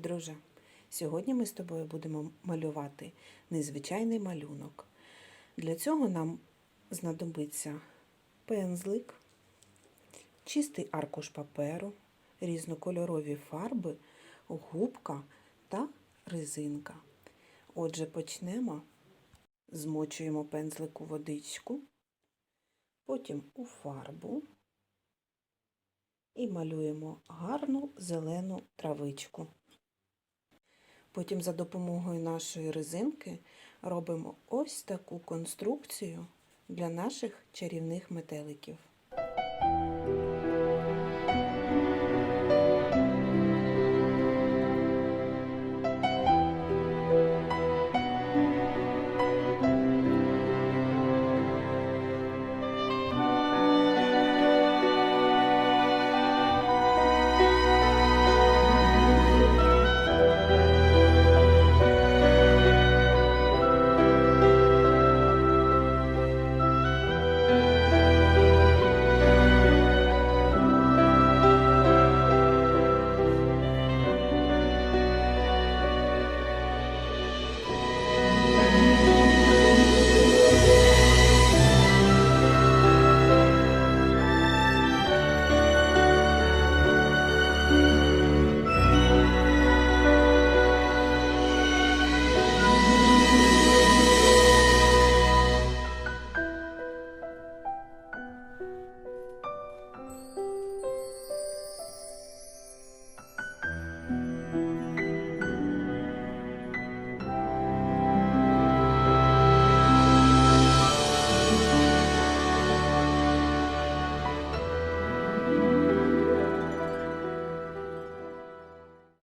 друже! Сьогодні ми з тобою будемо малювати незвичайний малюнок. Для цього нам знадобиться пензлик, чистий аркуш паперу, різнокольорові фарби, губка та резинка. Отже, почнемо. Змочуємо пензлик у водичку, потім у фарбу і малюємо гарну зелену травичку. Потім за допомогою нашої резинки робимо ось таку конструкцію для наших чарівних метеликів.